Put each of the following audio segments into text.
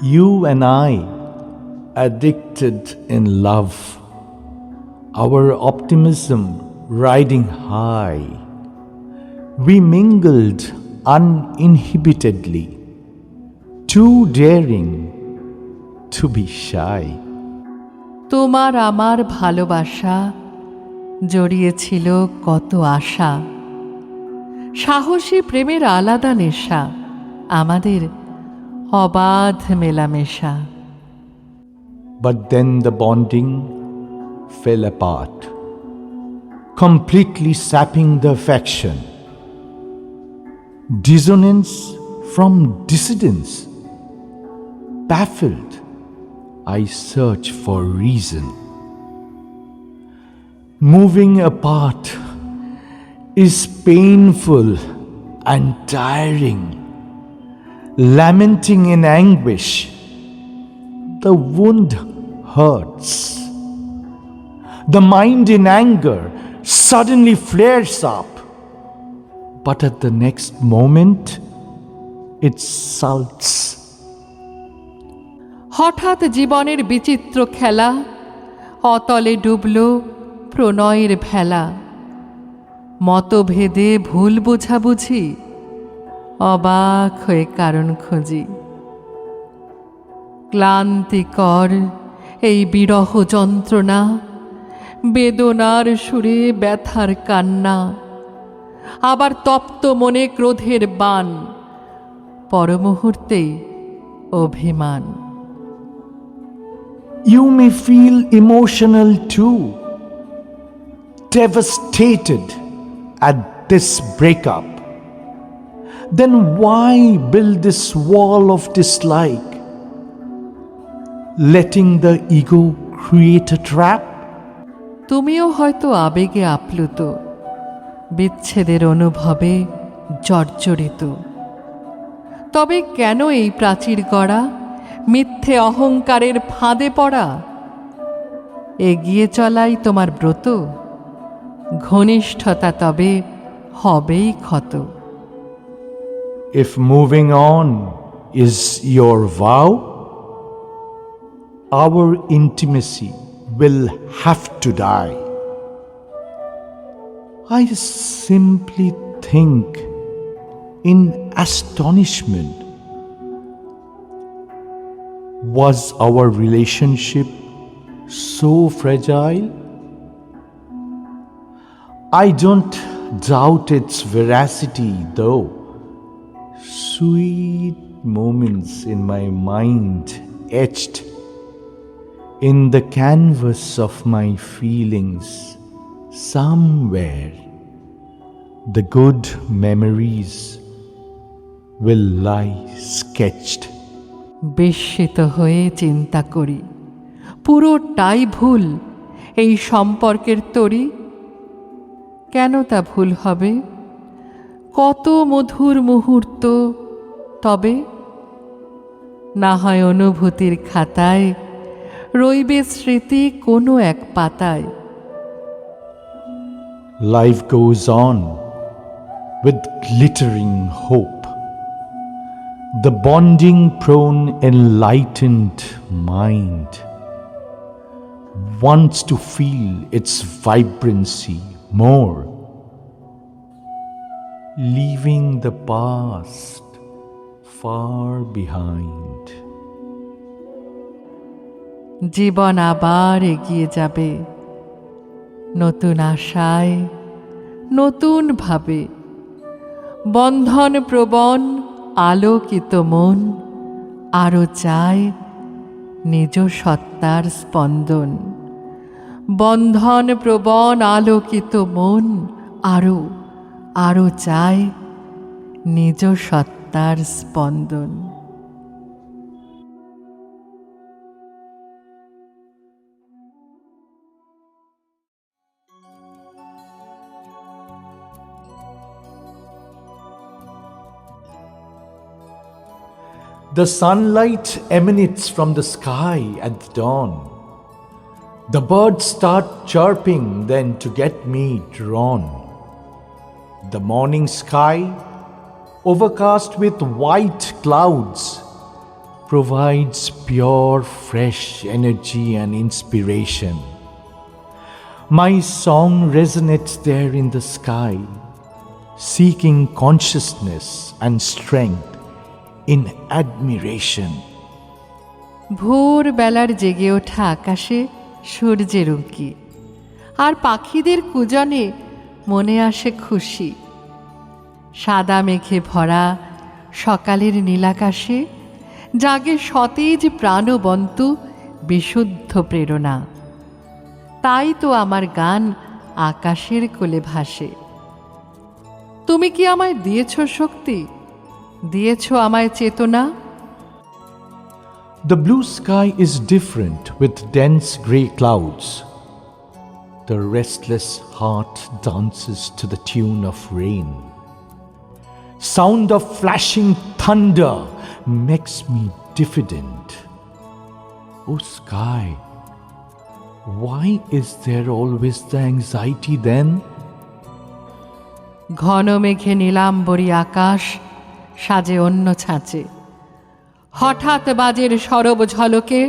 You and I, addicted in love, our optimism riding high, we mingled uninhibitedly, too daring to be shy. তোমার আমার ভালোবাসা জড়িয়েছিল কত আশা সাহসী প্রেমের আলাদা নেশা আমাদের অবাধ মেলামেশা But then the bonding fell apart, completely sapping the affection. Dissonance from dissidence. Baffled, I search for reason. Moving apart is painful and tiring. Lamenting in anguish, the wound hurts. The mind in anger suddenly flares up, but at the next moment, it sulks. হঠাৎ জীবনের বিচিত্র খেলা অতলে double প্রণয়ের ভেলা মতভেদে ভুল বোঝাবুঝি অবাক হয়ে কারণ খুঁজি ক্লান্তিকর এই বিরহ যন্ত্রণা বেদনার সুরে ব্যথার কান্না আবার তপ্ত মনে ক্রোধের বান পরমুহূর্তেই অভিমান You may feel emotional too, devastated at this breakup. Then why build this wall of dislike? Letting the ego create a trap? তুমিও হয়তো আবেগে আপ্লুত, বিচ্ছেদের অনুভবে জর্জরিত তবে কেন এই প্রাচীর গড়া, মিথ্যে অহংকারের ফাঁদে পড়া এগিয়ে চলাই তোমার ব্রত, ঘনিষ্ঠতা তবে হবেই ক্ষত If moving on is your vow, our intimacy will have to die. I simply think in astonishment was our relationship so fragile? I don't doubt its veracity though. Sweet moments in my mind etched in the canvas of my feelings somewhere. The good memories will lie sketched. বিস্মিত হয়ে চিন্তা করি পুরোটাই ভুল এই সম্পর্কের তরি কেন তা ভুল হবে কত মধুর মুহূর্ত তবে না হয় অনুভূতির খাতায় রইবে স্মৃতি কোনো এক পাতায় Life goes on with glittering hope. The bonding prone, enlightened mind wants to feel its vibrancy more, leaving the past far behind. জীবন আবার এগিয়ে যাবে। নতুন আশায়, নতুন ভাবে। বন্ধন প্রবণ, আলোকিত মন আরও চায় নিজ সত্তার স্পন্দন। বন্ধন প্রবণ, আলোকিত মন আরও আরও চায় নিজ সত্তার স্পন্দন The sunlight emanates from the sky at dawn. The birds start chirping then to get me drawn. The morning sky, overcast with white clouds, provides pure, fresh energy and inspiration. My song resonates there in the sky, seeking consciousness and strength in admiration. ভোর বেলার জেগে ওঠা আকাশে সূর্যের উঁকি আর পাখিদের কুজনে মনে আসে খুশি সাদা মেঘে ভরা সকালের নীলাকাশে জাগে সতেজ প্রাণবন্ত বিশুদ্ধ প্রেরণা। তাই তো আমার গান আকাশের কোলে ভাসে। তুমি কি আমায় দিয়েছ শক্তি? দিয়েছ আমায় চেতনা? The blue sky is different with dense grey clouds the restless heart dances to the tune of rain Sound of flashing thunder makes me diffident. Oh sky, why is there always the anxiety then? ঘন মেঘে নীলাম্বরী আকাশ সাজে অন্য ছাঁচে হঠাৎ বাজের সরব ঝলকে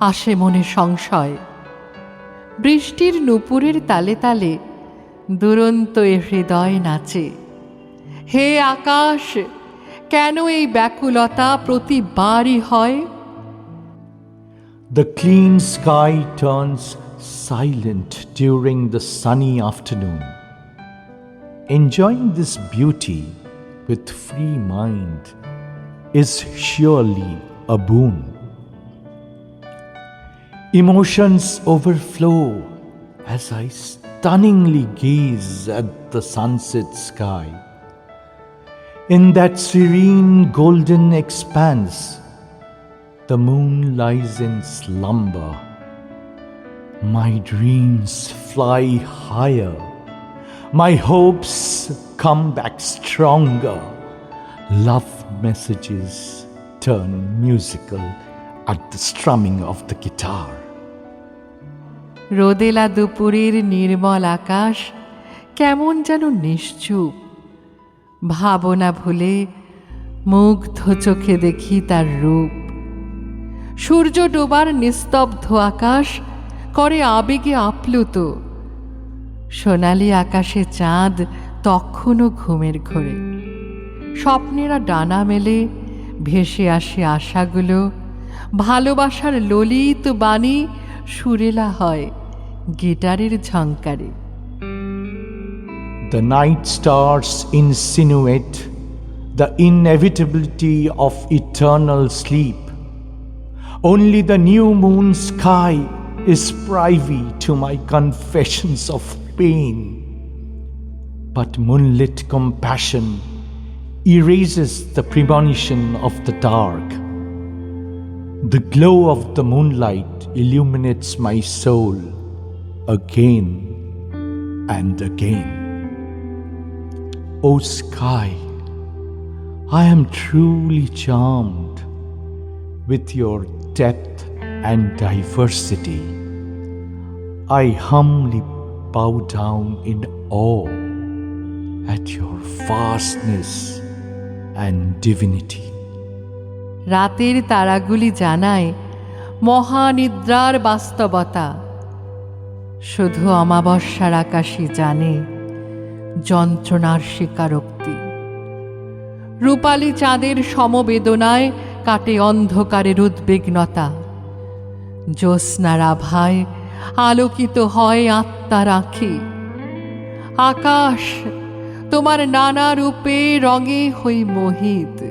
আসে মনে সংশয় বৃষ্টির নুপুরের তালে তালে দুরন্ত এ হৃদয় নাচে হে আকাশ কেন এই ব্যাকুলতা প্রতিবারই হয় The clean sky turns silent during the sunny afternoon. Enjoying this beauty with free mind is surely a boon. Emotions overflow as I stunningly gaze at the sunset sky. In that serene golden expanse, the moon lies in slumber. My dreams fly higher. My hopes come back stronger. Love messages turn musical at the strumming of the guitar. রোদেলা দুপুরের নির্মল আকাশ কেমন যেন নিশ্চুপ ভাবনা ভুলে মুগ্ধ চোখে দেখি তার রূপ। সূর্য ডোবার নিস্তব্ধ আকাশ করে আবেগে আপ্লুত। সোনালি আকাশে চাঁদ তখনও ঘুমের ঘোরে। স্বপ্নেরা ডানা মেলে, ভেসে আসে আশাগুলো। ভালোবাসার ললিত বাণী সুরেলা হয় গিটারের ঝঙ্কারে The night stars insinuate the inevitability of eternal sleep. Only the new moon sky is privy to my confessions of pain. But moonlit compassion erases the premonition of the dark. The glow of the moonlight illuminates my soul again and again. O sky, I am truly charmed with your depth and diversity. I humbly bow down in awe at your vastness and divinity. রাতের তারাগুলি জানায় মহানিদ্রার বাস্তবতা শুধু অমাবস্যার আকাশই জানে যন্ত্রণার স্বীকারোক্তি। রূপালী চাঁদের সমবেদনায় কাটে অন্ধকারের উদ্বিগ্নতা। জ্যোৎস্নার আভায় আলোকিত হয় আত্মার আঁখি। আকাশ তোমার নানা রূপে রঙে হই মোহিত।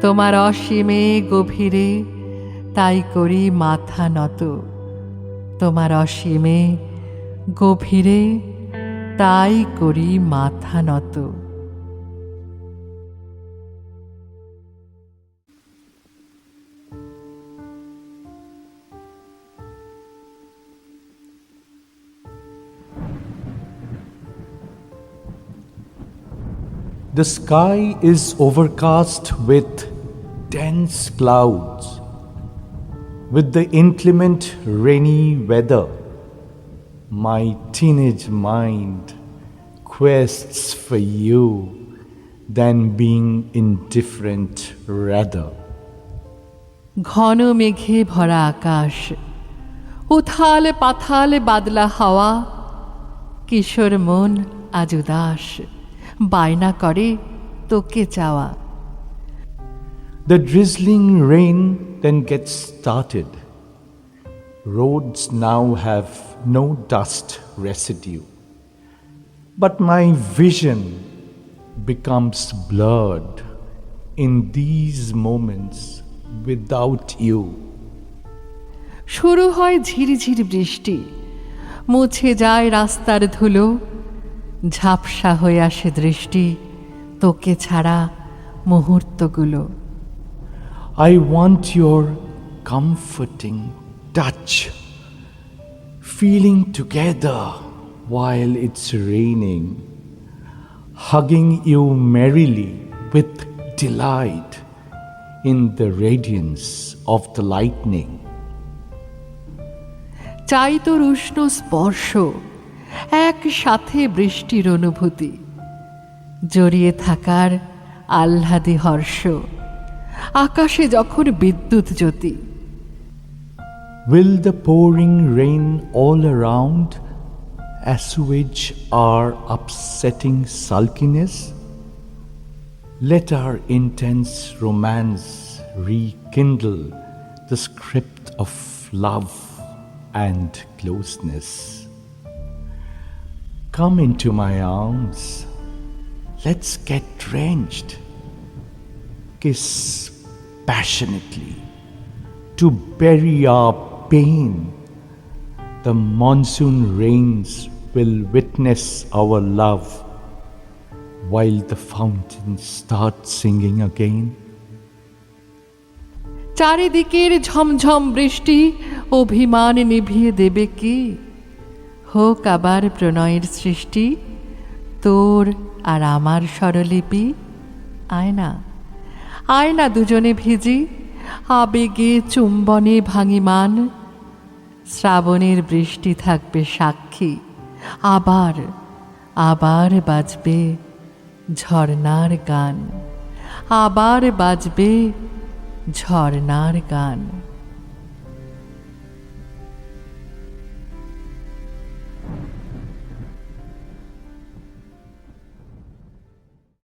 তোমার অসীমে গভীরে তাই করি মাথা নত। তোমার অসীমে গভীরে তাই করি মাথা নত The sky is overcast with dense clouds. With the inclement rainy weather, my teenage mind quests for you than being indifferent rather. ঘন মেঘে ভরা আকাশ উথাল পাথাল বাদলা হাওয়া কিশোর মন আজ উদাস বায়না করে তোকে চাওয়া The drizzling rain then gets started. Roads now have no dust residue. But my vision becomes blurred in these moments without you. শুরু হয় ঝিরিঝির বৃষ্টি মুছে যায় রাস্তার ধুলো ঝাপসা হয়ে আসে দৃষ্টি তোকে ছাড়া মুহূর্তগুলো I want your comforting touch, feeling together while it's raining, hugging you merrily with delight in the radiance of the lightning. চাই তোর উষ্ণ স্পর্শ একসাথে বৃষ্টির অনুভূতি জড়িয়ে থাকার আহ্লাদি হর্ষ আকাশে যখন বিদ্যুৎ জ্যোতি Will the pouring rain all around assuage our upsetting sulkiness? Let our intense romance rekindle the script of love and closeness. Come into my arms. Let's get drenched. Kiss passionately to bury our pain. The monsoon rains will witness our love while the fountains start singing again. চারিদিকের ঝমঝম বৃষ্টি অভিমান নিভিয়ে দেবে কি হোক আবার প্রণয়ের সৃষ্টি তোর আর আমার স্বরলিপি আয়না আয়না দুজনে ভিজি আবেগে চুম্বনে ভাঙিমান শ্রাবণের বৃষ্টি থাকবে সাক্ষী। আবার আবার বাজবে ঝর্নার গান। আবার বাজবে ঝর্নার গান।